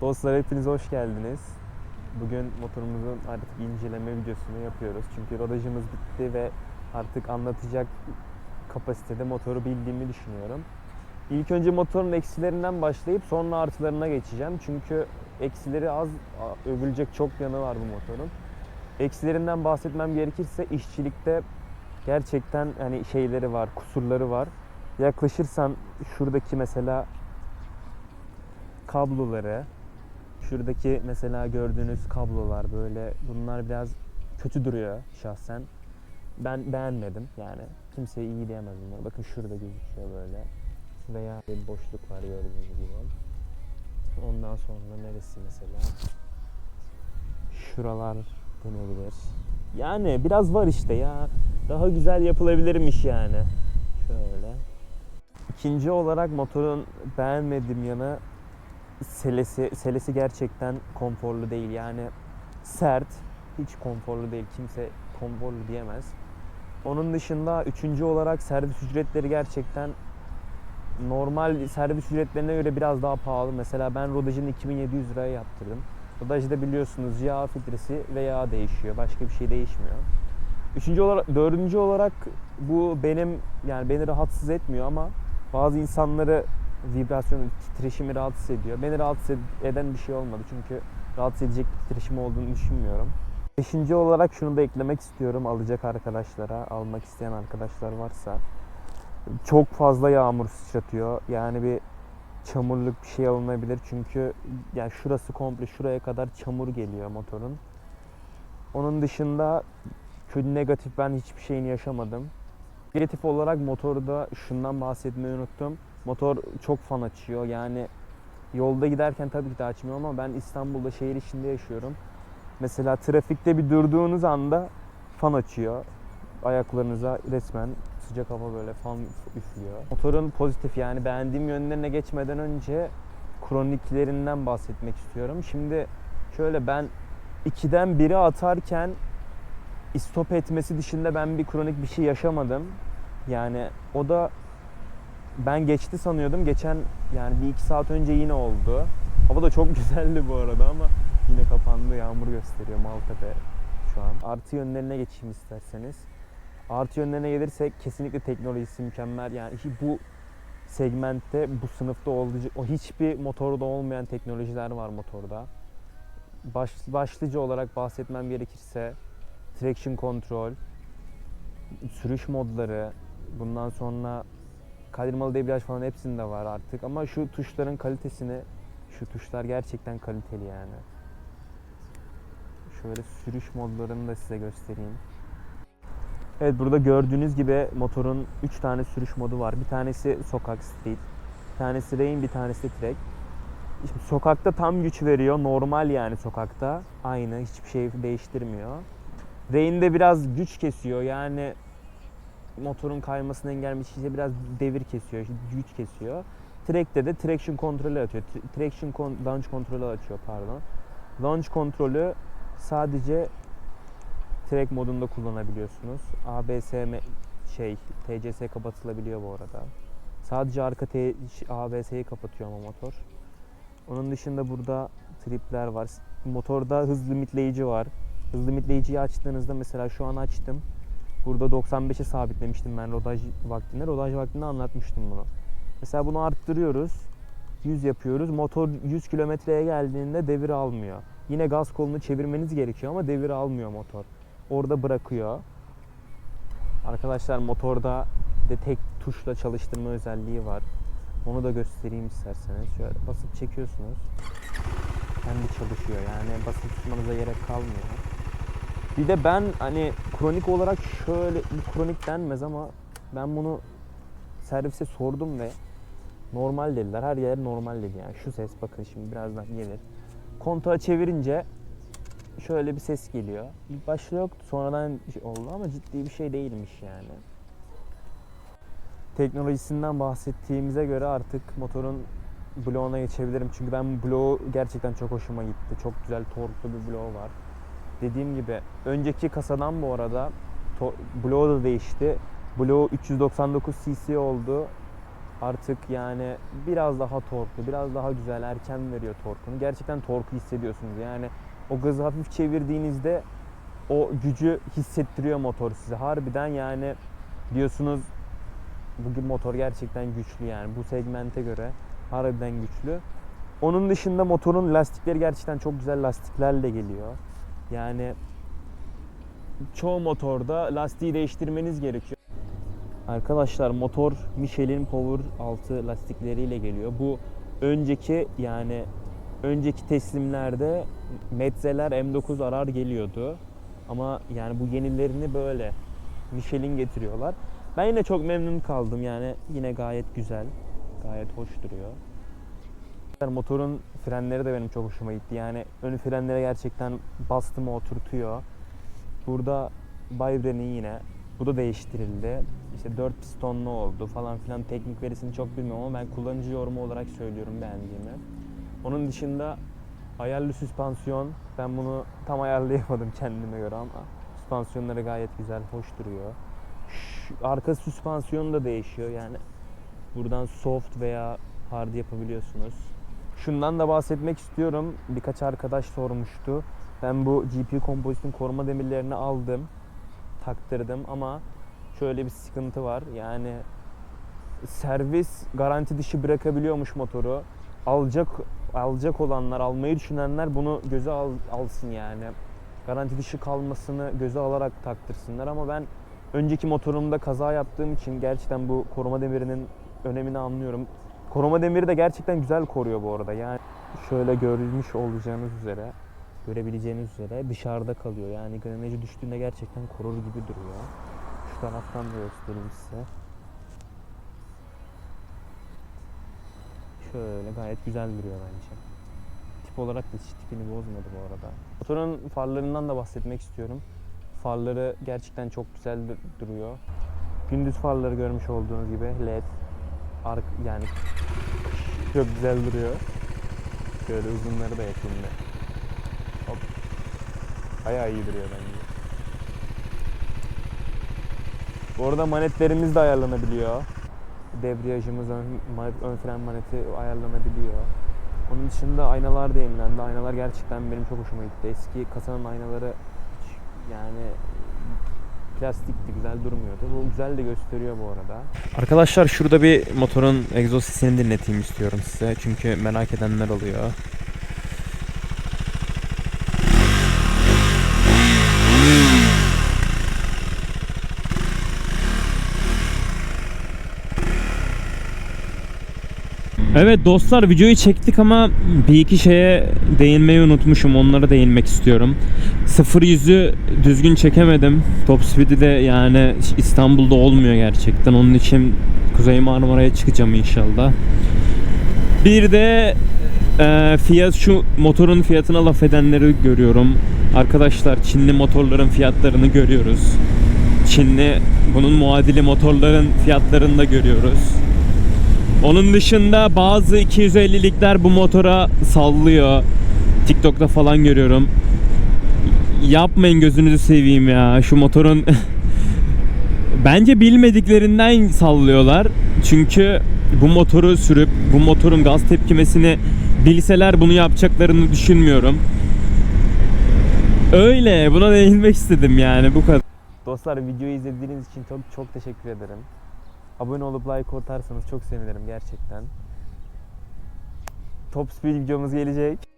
Dostlar hepiniz hoş geldiniz. Bugün motorumuzun artık inceleme videosunu yapıyoruz. Çünkü rodajımız bitti ve artık anlatacak kapasitede motoru bildiğimi düşünüyorum. İlk önce motorun eksilerinden başlayıp sonra artılarına geçeceğim. Çünkü eksileri az, övülecek çok yanı var bu motorun. Eksilerinden bahsetmem gerekirse işçilikte gerçekten hani şeyleri var, kusurları var. Yaklaşırsan şuradaki mesela kabloları, şuradaki mesela gördüğünüz kablolar böyle bunlar biraz kötü duruyor şahsen. Ben beğenmedim yani. Kimseye iyi diyemez bunlar. Bakın şurada gözüküyor böyle. Veya bir boşluk var gördüğünüz gibi. Ondan sonra neresi mesela? Şuralar denebilir. Yani biraz var işte ya. Daha güzel yapılabilirmiş yani. Şöyle. İkinci olarak motorun beğenmediğim yanı selesi, selesi gerçekten konforlu değil. Yani sert, hiç konforlu değil. Kimse konforlu diyemez. Onun dışında üçüncü olarak servis ücretleri gerçekten normal servis ücretlerine göre biraz daha pahalı. Mesela ben rodajını 2700 liraya yaptırdım. Rodajda biliyorsunuz yağ filtresi ve yağ değişiyor. Başka bir şey değişmiyor. Üçüncü olarak, dördüncü olarak bu benim yani beni rahatsız etmiyor ama bazı insanları vibrasyon, titreşimi rahatsız ediyor. Beni rahatsız ed- eden bir şey olmadı çünkü rahatsız edecek bir titreşim olduğunu düşünmüyorum. Beşinci olarak şunu da eklemek istiyorum alacak arkadaşlara, almak isteyen arkadaşlar varsa. Çok fazla yağmur sıçratıyor. Yani bir çamurluk bir şey alınabilir çünkü yani şurası komple şuraya kadar çamur geliyor motorun. Onun dışında kötü negatif ben hiçbir şeyini yaşamadım. Negatif olarak motorda şundan bahsetmeyi unuttum. Motor çok fan açıyor. Yani yolda giderken tabii ki de açmıyor ama ben İstanbul'da şehir içinde yaşıyorum. Mesela trafikte bir durduğunuz anda fan açıyor. Ayaklarınıza resmen sıcak hava böyle fan üflüyor. Motorun pozitif yani beğendiğim yönlerine geçmeden önce kroniklerinden bahsetmek istiyorum. Şimdi şöyle ben ikiden biri atarken istop etmesi dışında ben bir kronik bir şey yaşamadım. Yani o da ben geçti sanıyordum. Geçen yani bir iki saat önce yine oldu. Hava da çok güzeldi bu arada ama yine kapandı. Yağmur gösteriyor Maltepe şu an. Artı yönlerine geçeyim isterseniz. Artı yönlerine gelirsek kesinlikle teknolojisi mükemmel. Yani bu segmentte, bu sınıfta olacak o hiçbir motorda olmayan teknolojiler var motorda. Baş, başlıca olarak bahsetmem gerekirse traction control, sürüş modları, bundan sonra kaldırmalı debriyaj falan hepsinde var artık ama şu tuşların kalitesini şu tuşlar gerçekten kaliteli yani. Şöyle sürüş modlarını da size göstereyim. Evet burada gördüğünüz gibi motorun 3 tane sürüş modu var. Bir tanesi sokak street, bir tanesi rain, bir tanesi track. Şimdi sokakta tam güç veriyor. Normal yani sokakta. Aynı hiçbir şey değiştirmiyor. Rain'de biraz güç kesiyor. Yani motorun kaymasını engellemek için biraz devir kesiyor, güç kesiyor. Track'te de traction kontrolü atıyor. Tra- Traction launch kontrolü açıyor pardon. Launch kontrolü sadece track modunda kullanabiliyorsunuz. ABS şey TCS kapatılabiliyor bu arada. Sadece arka ABS'yi kapatıyor ama motor. Onun dışında burada tripler var. Motorda hız limitleyici var. Hız limitleyiciyi açtığınızda mesela şu an açtım. Burada 95'e sabitlemiştim ben rodaj vaktinde. Rodaj vaktinde anlatmıştım bunu. Mesela bunu arttırıyoruz. 100 yapıyoruz. Motor 100 kilometreye geldiğinde devir almıyor. Yine gaz kolunu çevirmeniz gerekiyor ama devir almıyor motor. Orada bırakıyor. Arkadaşlar motorda de tek tuşla çalıştırma özelliği var. Onu da göstereyim isterseniz. Şöyle basıp çekiyorsunuz. Kendi çalışıyor yani basıp tutmanıza gerek kalmıyor. Bir de ben hani kronik olarak şöyle bu kronik denmez ama ben bunu servise sordum ve normal dediler. Her yer normal dedi yani. Şu ses bakın şimdi birazdan gelir. Kontağı çevirince şöyle bir ses geliyor. İlk başta yoktu sonradan oldu ama ciddi bir şey değilmiş yani. Teknolojisinden bahsettiğimize göre artık motorun bloğuna geçebilirim. Çünkü ben bloğu gerçekten çok hoşuma gitti. Çok güzel torklu bir bloğu var. Dediğim gibi önceki kasadan bu arada bloğu da değişti. Bloğu 399 cc oldu. Artık yani biraz daha torklu, biraz daha güzel, erken veriyor torkunu. Gerçekten torku hissediyorsunuz. Yani o gazı hafif çevirdiğinizde o gücü hissettiriyor motor size. Harbiden yani diyorsunuz bugün motor gerçekten güçlü yani bu segmente göre harbiden güçlü. Onun dışında motorun lastikleri gerçekten çok güzel lastiklerle geliyor. Yani çoğu motorda lastiği değiştirmeniz gerekiyor. Arkadaşlar motor Michelin Power 6 lastikleriyle geliyor. Bu önceki yani önceki teslimlerde Metzeler M9 arar geliyordu. Ama yani bu yenilerini böyle Michelin getiriyorlar. Ben yine çok memnun kaldım yani yine gayet güzel. Gayet hoş duruyor. Motorun frenleri de benim çok hoşuma gitti. Yani ön frenlere gerçekten bastım oturtuyor. Burada Vibre'nin yine bu da değiştirildi. İşte 4 pistonlu oldu falan filan teknik verisini çok bilmiyorum ama ben kullanıcı yorumu olarak söylüyorum beğendiğimi. Onun dışında ayarlı süspansiyon ben bunu tam ayarlayamadım kendime göre ama süspansiyonları gayet güzel, hoş duruyor. Şu arka süspansiyon da değişiyor yani buradan soft veya hard yapabiliyorsunuz. Şundan da bahsetmek istiyorum. Birkaç arkadaş sormuştu. Ben bu GP Composite'in koruma demirlerini aldım, taktırdım ama şöyle bir sıkıntı var. Yani servis garanti dışı bırakabiliyormuş motoru. Alacak alacak olanlar, almayı düşünenler bunu göze al, alsın yani. Garanti dışı kalmasını göze alarak taktırsınlar ama ben önceki motorumda kaza yaptığım için gerçekten bu koruma demirinin önemini anlıyorum. Koruma demiri de gerçekten güzel koruyor bu arada. Yani şöyle görmüş olacağınız üzere, görebileceğiniz üzere dışarıda kalıyor. Yani granajı düştüğünde gerçekten korur gibi duruyor. Şu taraftan da göstereyim size. Şöyle gayet güzel duruyor bence. Tip olarak da hiç tipini bozmadı bu arada. Motorun farlarından da bahsetmek istiyorum. Farları gerçekten çok güzel dur- duruyor. Gündüz farları görmüş olduğunuz gibi led. Ark yani çok güzel duruyor. Şöyle uzunları da yapayım da. Hop. Bayağı iyi duruyor bence. Bu arada manetlerimiz de ayarlanabiliyor. Debriyajımız, ön, ön fren maneti ayarlanabiliyor. Onun dışında aynalar da yenilendi. Aynalar gerçekten benim çok hoşuma gitti. Eski kasanın aynaları hiç yani plastikti, güzel durmuyordu. Bu güzel de gösteriyor bu arada. Arkadaşlar şurada bir motorun egzoz sesini dinleteyim istiyorum size. Çünkü merak edenler oluyor. Evet dostlar videoyu çektik ama bir iki şeye değinmeyi unutmuşum. Onlara değinmek istiyorum. 0 yüzü düzgün çekemedim. Top speed'i de yani İstanbul'da olmuyor gerçekten. Onun için Kuzey Marmara'ya çıkacağım inşallah. Bir de e, fiyat şu motorun fiyatına laf edenleri görüyorum. Arkadaşlar Çinli motorların fiyatlarını görüyoruz. Çinli bunun muadili motorların fiyatlarını da görüyoruz. Onun dışında bazı 250'likler bu motora sallıyor. TikTok'ta falan görüyorum. Yapmayın gözünüzü seveyim ya. Şu motorun bence bilmediklerinden sallıyorlar. Çünkü bu motoru sürüp bu motorun gaz tepkimesini bilseler bunu yapacaklarını düşünmüyorum. Öyle buna değinmek istedim yani bu kadar. Dostlar videoyu izlediğiniz için çok çok teşekkür ederim. Abone olup like atarsanız çok sevinirim gerçekten. Top speed videomuz gelecek.